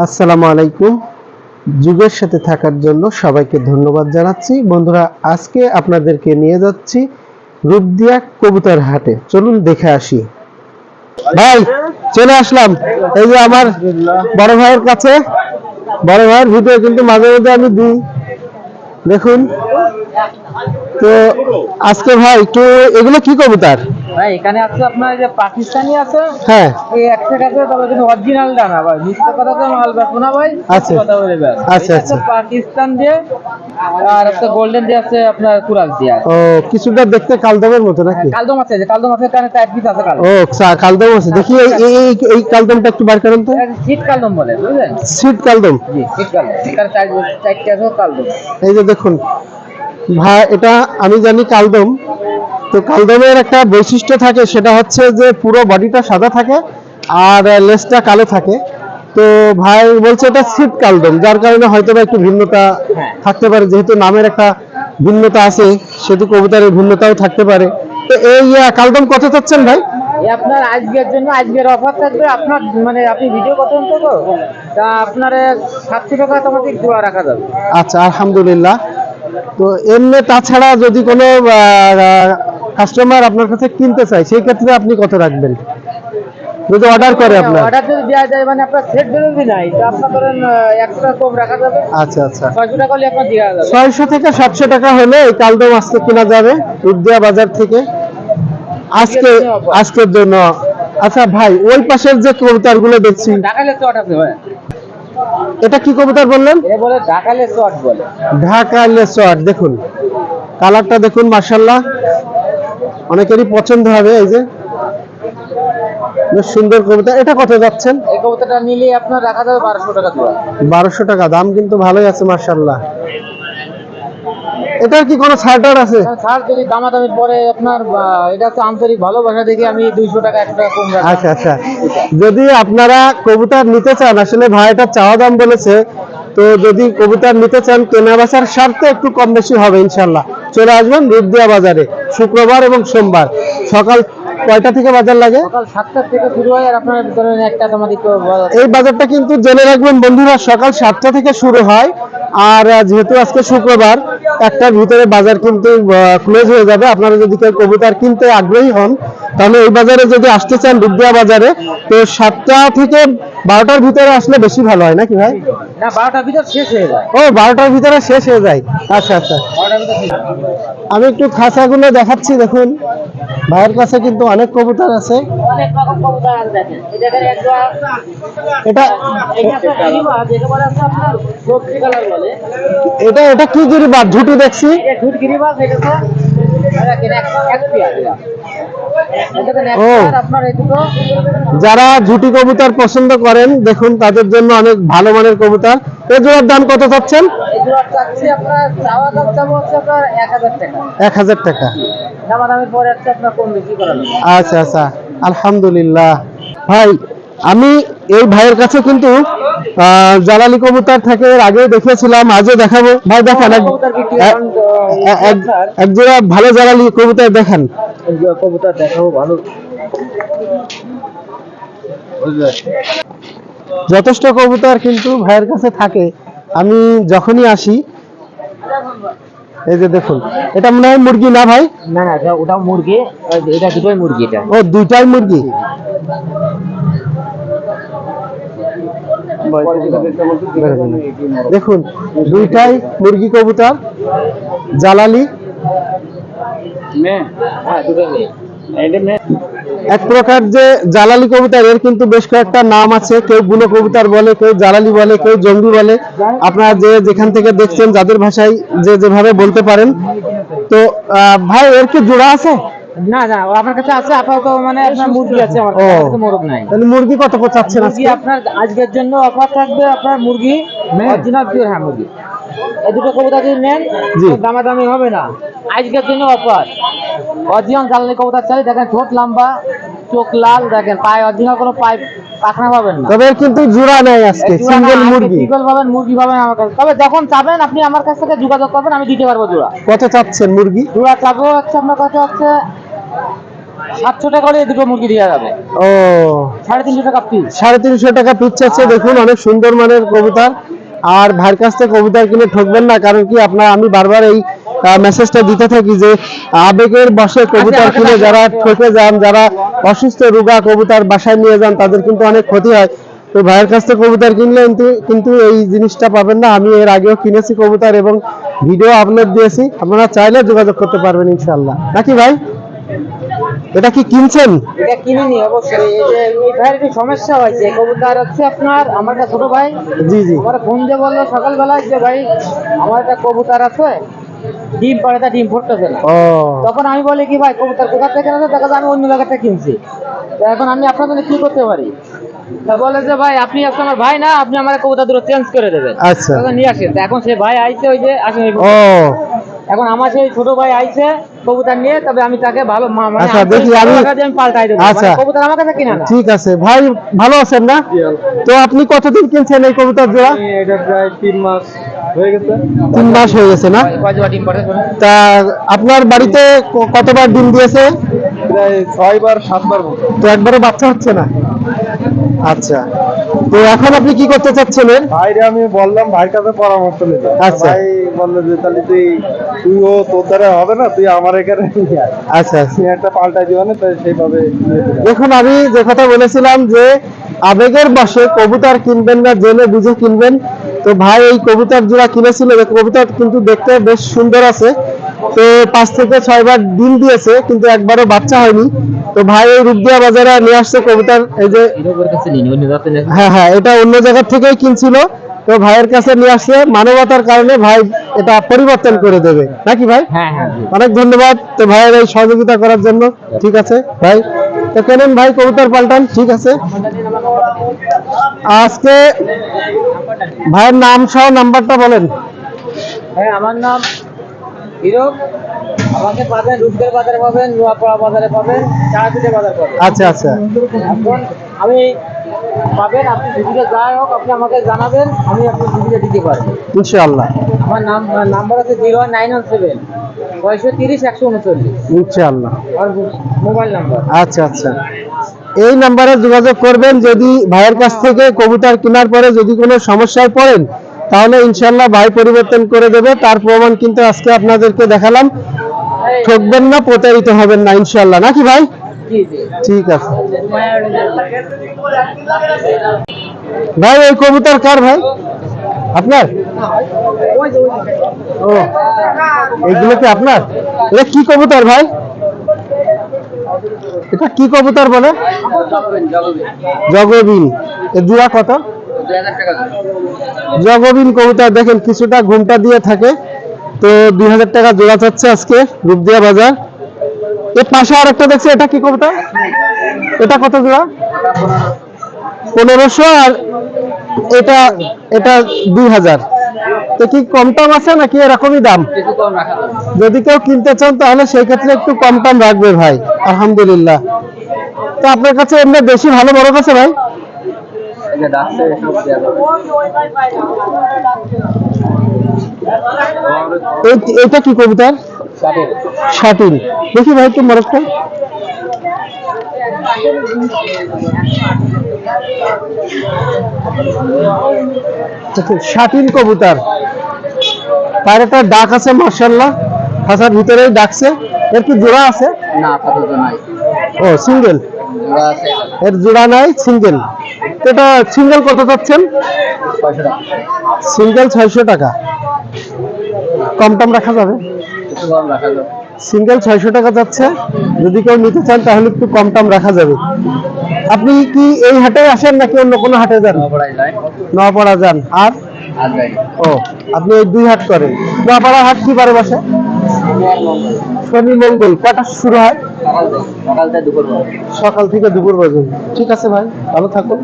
আসসালামু আলাইকুম। যুগের সাথে থাকার জন্য সবাইকে ধন্যবাদ জানাচ্ছি। বন্ধুরা, আজকে আপনাদেরকে নিয়ে যাচ্ছি রূপদিয়া কবুতর হাটে। চলুন দেখে আসি। ভাই, চলে আসলাম। এই যে আমার বড় ভাইয়ের কাছে। বড় ভাইয়ের ভিডিও কিন্তু মাঝে মাঝে আমি দিই। দেখুন। তো আজকে ভাই একটু এগুলো কি কবুতর? ভাই এখানে আছে আপনার যে পাকিস্তানি আছে হ্যাঁ। এই একটা কাছে তবে কিন্তু অরিজিনালটা না ভাই। মিথ্যা কথা তো মাল বেচবো না ভাই আচ্ছা। কথা বলে আচ্ছা, আচ্ছা। পাকিস্তান দিয়ে আর একটা গোল্ডেন দিয়ে আছে আপনার কুরাক দিয়ে। ও কিছুটা দেখতে কালদমের মতো নাকি? কালদম আছে যে কালদম আছে কানে টাইট পিস আছে কালদম। ও কালদম আছে। দেখি এই এই- কালদমটা একটু বার করেন তো। সিট কালদম বলে বুঝলেন? সিট কালদম। জি সিট কালদম। চারটে আছে কালদম। এই যে দেখুন ভাই এটা আমি জানি কালদম। তো কালদমের একটা বৈশিষ্ট্য থাকে সেটা হচ্ছে যে পুরো বডিটা সাদা থাকে আর লেসটা কালো থাকে। তো ভাই বলছে এটা সিট কালদম যার কারণে হয়তো বা একটু ভিন্নতা হ্যাঁ। থাকতে পারে। যেহেতু নামের একটা ভিন্নতা আছে সেহেতু কবুতরের ভিন্নতাও থাকতে পারে। তো এই কালদম কত চাচ্ছেন ভাই? আপনার আজকের জন্য আজকের অফার থাকবে আপনার মানে আপনি ভিডিও করতেন তো তো? আপনার সাতশো টাকা তোমাকে রাখা যাবে। আচ্ছা আলহামদুলিল্লাহ। তো এমনি তাছাড়া যদি কোনো কাস্টমার আপনার কাছে কিনতে চায় সেই ক্ষেত্রে আপনি কত রাখবেন? যদি অর্ডার করে আপনার। অর্ডার যদি দেওয়া যায় মানে আপনার সেট ডেলিভারি নাই তো আপনার ধরেন আহ, একশো টাকা কম রাখা যাবে। আচ্ছা আচ্ছা। ছয়শো টাকা হলে আপনার দেওয়া যাবে। ছয়শো থেকে সাতশো টাকা হলে এই কালদম আজকে কেনা যাবে উদ্দিয়া বাজার থেকে। আজকে আজকের জন্য আচ্ছা ভাই ওই পাশের যে কবুতরগুলো দেখছি। ঢাকালে চট আছে ভাই এটা কি কবুতর বললেন? বলে ঢাকা লেসওয়ার্ড দেখুন। কালারটা দেখুন মার্শাল্লাহ অনেকেরই পছন্দ হবে এই যে। বেশ সুন্দর কবিতা এটা কত যাচ্ছেন? এই কবুতরটা নিলে আপনার রাখা যাবে বারোশো টাকা জোড়া। বারোশো টাকা। দাম কিন্তু ভালোই আছে মার্শাল্লাহ এটার কি কোনো আছে? যদি দামাদামি পরে আপনার এটা হচ্ছে আন্তরিক ভালোবাসা দেখে আমি দুইশো টাকা এক টাকা কম আচ্ছা আচ্ছা। যদি আপনারা কবুতর নিতে চান আসলে ভাইটা চাওয়া দাম বলেছে তো যদি কবুতর নিতে চান কেনা বেচার স্বার্থে একটু কম বেশি হবে ইনশাল্লাহ। চলে আসবেন রূপদিয়া বাজারে শুক্রবার এবং সোমবার। সকাল কয়টা থেকে বাজার লাগে? সকাল সাতটার থেকে শুরু হয় আর আপনার ধরেন একটা এই বাজারটা কিন্তু জেনে রাখবেন বন্ধুরা সকাল সাতটা থেকে শুরু হয় আর যেহেতু আজকে শুক্রবার একটার ভিতরে বাজার কিন্তু ক্লোজ হয়ে যাবে। আপনারা যদি কেউ কবুতর কিনতে আগ্রহী হন তাহলে এই বাজারে যদি আসতে চান বিদ্যা বাজারে তো সাতটা থেকে বারোটার ভিতরে আসলে বেশি ভালো হয় নাকি ভাই? না বারোটার ভিতর শেষ হয়ে যায়। ও বারোটার ভিতরে শেষ হয়ে যায়। আচ্ছা আচ্ছা। আমি একটু খাঁচাগুলো দেখাচ্ছি দেখুন। ভাইয়ের কাছে কিন্তু অনেক কবুতর আছে। অনেক রকম কবুতর আছে দেখেন। এই দেখেন এক জোড়া এটা এটা কি গিরিবাস ঝুটি দেখছি। ঝুট এটা তো এক এক পেয়ার এটা। এই দেখেন এক ও। যারা ঝুটি কবুতর পছন্দ করেন দেখুন তাদের জন্য অনেক ভালো মানের কবুতর জোড়ার দাম কত চাচ্ছেন? এক হাজার টাকা। আচ্ছা আচ্ছা। আলহামদুলিল্লাহ। ভাই আমি এই ভাইয়ের কাছে কিন্তু জালালি কবুতর থেকে এর আগেও দেখিয়েছিলাম আজও দেখাবো। ভাই দেখান এক- জোড়া ভালো জালালি কবুতর দেখান। কবুতর দেখাবো ভালো যথেষ্ট কবুতর কিন্তু ভাইয়ের কাছে থাকে। আমি যখনই আসি এই যে দেখুন এটা মনে হয় মুরগি না ভাই? না না ওটা মুরগি এটা দুটোই মুরগি এটা। ও দুইটাই মুরগি? দেখুন দুইটাই মুরগি কবুতর জালালি। হ্যাঁ এক প্রকার যে জালালি কবুতর এর কিন্তু বেশ কয়েকটা নাম আছে। কেউ বুনো কবুতর বলে কেউ জালালি বলে কেউ জঙ্গি বলে। আপনারা যে যেখান থেকে দেখছেন যাদের ভাষায় যে যেভাবে বলতে পারেন। তো আহ, ভাই এর কি জোড়া আছে? না না আমার কাছে আছে আপাতত মানে আপনার মুরগি আছে আমার কাছে মোরগ নাই। তাহলে মুরগি কত করে চাচ্ছেন আজকে? আপনার আজকের জন্য অফার থাকবে আপনার মুরগি অরিজিনাল পিওর হ্যাঁ মুরগি। এই দুটো কবুতর যদি নেন দামাদামি হবে না। আজকের জন্য অফার। অরিজিনাল জ্বালানি কবুতর চাই দেখেন ঠোঁট লম্বা চোখ লাল দেখেন পায়ে অরিজিনাল কোনো পায়ে পাখনা পাবেন না। তবে কিন্তু জোড়া নেই আজকে সিঙ্গেল মুরগি। সিঙ্গেল পাবেন মুরগি পাবেন আমার কাছে। তবে যখন চাবেন আপনি আমার কাছ থেকে যোগাযোগ করবেন আমি দিতে পারব জোড়া। কত চাচ্ছেন মুরগি? জোড়া চাবো হচ্ছে আপনার কাছে হচ্ছে সাতশো টাকা হলে দুটো মুরগি দেওয়া যাবে। ও। সাড়ে তিনশো টাকা পিস সাড়ে তিনশো টাকা পিচ আছে দেখুন অনেক সুন্দর মানের কবুতর। আর ভাইয়ের কাছ থেকে কবুতর কিনে ঠকবেন না কারণ কি আপনার আমি বারবার এই মেসেজটা দিতে থাকি যে আবেগের বসে কবুতর কিনে যারা ঠকে যান যারা অসুস্থ রোগা কবুতর বাসায় নিয়ে যান তাদের কিন্তু অনেক ক্ষতি হয়। তো ভাইয়ের কাছ থেকে কবুতর কিনলে কিন্তু এই জিনিসটা পাবেন না। আমি এর আগেও কিনেছি কবুতর এবং ভিডিও আপলোড দিয়েছি। আপনারা চাইলে যোগাযোগ করতে পারবেন ইনশাল্লাহ নাকি ভাই? এটা কি কিনছেন? এটা কিনে নি অবশ্যই। এই এই ভাইয়ের একটু সমস্যা হয়েছে। কবুতর হচ্ছে আপনার আমার একটা ছোট ভাই। জি জি। আমার ফোন দিয়ে বলল সকালবেলায় যে ভাই আমার একটা কবুতর আছে। ডিম পাড়ে তা ডিম ফুটতেছে না। তখন আমি বলি কি ভাই কবুতর কোথা থেকে এনেছো? দেখা আমি অন্য জায়গা থেকে কিনছি। তো এখন আমি আপনার জন্য কি করতে পারি? বলে যে ভাই আপনি আজকে আমার ভাই না আপনি আমার কবুতর দুটো চেঞ্জ করে দেবেন। আচ্ছা। নিয়ে আসেন এখন সে ভাই আইছে ওই যে আসেন ও। এখন আমার সেই ছোট ভাই আইছে কবুতর নিয়ে তবে আমি তাকে ভালো মা- মানে আচ্ছা, দেখি আমি- আমি পাল্টাই দেবো। আচ্ছা। মানে কবুতর আমার কাছে কিনা না। ঠিক আছে। ভাই ভালো আছেন না? তো আপনি কতদিন কিনছেন এই কবুতর জোড়া? এটা প্রায় তিন মাস গেছে তিন মাস হয়ে গেছে না? তা আপনার বাড়িতে কতবার ডিম দিয়েছে? প্রায় ছয়বার সাতবার তো একবারও বাচ্চা হচ্ছে না? আচ্ছা। তো এখন আপনি কি করতে চাচ্ছেন ভাইরে আমি বললাম ভাইয়ের কাছে পরামর্শ নিতে। আচ্ছা। ভাই বলল যে তাহলে তুই তোর দ্বারা হবে না তুই আমার এখানে আচ্ছা আচ্ছা। তুই একটা পাল্টাই দিবা না তাই সেইভাবে দেখুন আমি যে কথা বলেছিলাম যে আবেগের বসে কবুতর কিনবেন না জেনে বুঝে কিনবেন তো ভাই এই কবুতর জোড়া কিনেছিল কবুতর কিন্তু দেখতে বেশ সুন্দর আছে। তো পাঁচ থেকে ছয়বার ডিম দিয়েছে কিন্তু একবারও বাচ্চা হয়নি। তো ভাই এই রূপদিয়া বাজারে নিয়ে আসছে কবুতর এই যে। হ্যাঁ হ্যাঁ এটা অন্য জায়গা থেকেই কিনছিল। তো ভাইয়ের কাছে নিয়ে আসছে মানবতার কারণে ভাই এটা পরিবর্তন করে দেবে। নাকি ভাই? হ্যাঁ হ্যাঁ অনেক ধন্যবাদ। তো ভাইয়ের এই সহযোগিতা করার জন্য। ঠিক আছে ভাই। তো কেনেন ভাই কবুতর পাল্টান। ঠিক আছে। আজকে ভাইয়ের নাম সহ নাম্বারটা বলেন। হ্যাঁ আমার নাম হিরক। আমাকে পাবেন রূপগের বাজারে পাবেন নোয়াপাড়া বাজারে পাবেন চারাপিঠে বাজার পাবেন। আচ্ছা আচ্ছা। এখন আমি পাবেন আপনি ভিডিও যাই হোক আপনি আমাকে জানাবেন আমি আপনার ভিডিও দিতে পারব। ইনশাআল্লাহ। আমার নাম নাম্বার আছে জিরো নাইন ওয়ান সেভেন ছয়শো তিরিশ একশো উনচল্লিশ। ইনশাআল্লাহ। আর মোবাইল নাম্বার। আচ্ছা আচ্ছা। এই নাম্বারে যোগাযোগ করবেন যদি ভাইয়ের কাছ থেকে কবুতর কেনার পরে যদি কোনো সমস্যায় পড়েন তাহলে ইনশাআল্লাহ ভাই পরিবর্তন করে দেবে। তার প্রমাণ কিন্তু আজকে আপনাদেরকে দেখালাম। ঠকবেন না প্রতারিত হবেন না ইনশাআল্লাহ। নাকি ভাই? ঠিক আছে। ভাই, ওই কবুতর কার ভাই? আপনার? ও, এগুলো কি আপনার? এটা কি কবুতর ভাই? এটা কি কবুতর বলে? জগবিন। জোড়া কত? জগবিন কবুতর। দেখেন, কিছুটা ঘুমটা দিয়ে থাকে। তো দুই হাজার টাকা জোড়া চাচ্ছে আজকে রূপদিয়া বাজার। এর পাশে আর একটা দেখছি এটা কি কবুতর? এটা কত জোড়া? পনেরোশো আর এটা এটা দুই হাজার। তো কি কম টম আছে নাকি এরকমই দাম? যদি কেউ কিনতে চান তাহলে সেই ক্ষেত্রে একটু কম টম রাখবে ভাই আলহামদুলিল্লাহ। তো আপনার কাছে এমনি বেশি ভালো বড় কাছে ভাই? এটা কি কবিতার? শাটিন দেখি ভাই একটু মরকটা শাটিন কবুতর। তার একটা ডাক আছে মার্শাল্লাহ খাঁচার ভিতরেই ডাকছে। এর কি জোড়া আছে? না ও সিঙ্গেল। এর জোড়া নাই সিঙ্গেল। এটা সিঙ্গেল কত টাকা। সিঙ্গেল ছয়শো টাকা। কম টম রাখা যাবে? সিঙ্গেল ছয়শো টাকা যাচ্ছে। যদি কেউ নিতে চান তাহলে একটু কম টম রাখা যাবে। আপনি কি এই হাটে আসেন নাকি অন্য কোনো হাটে যান? নোয়াপাড়া যান। আর? ও আপনি এই দুই হাট করেন। নোয়াপাড়া হাট কি বারে বসে? শনি মঙ্গল কটা শুরু হয়? সকাল থেকে দুপুর পর্যন্ত। সকাল থেকে দুপুর পর্যন্ত। ঠিক আছে ভাই ভালো থাকুন।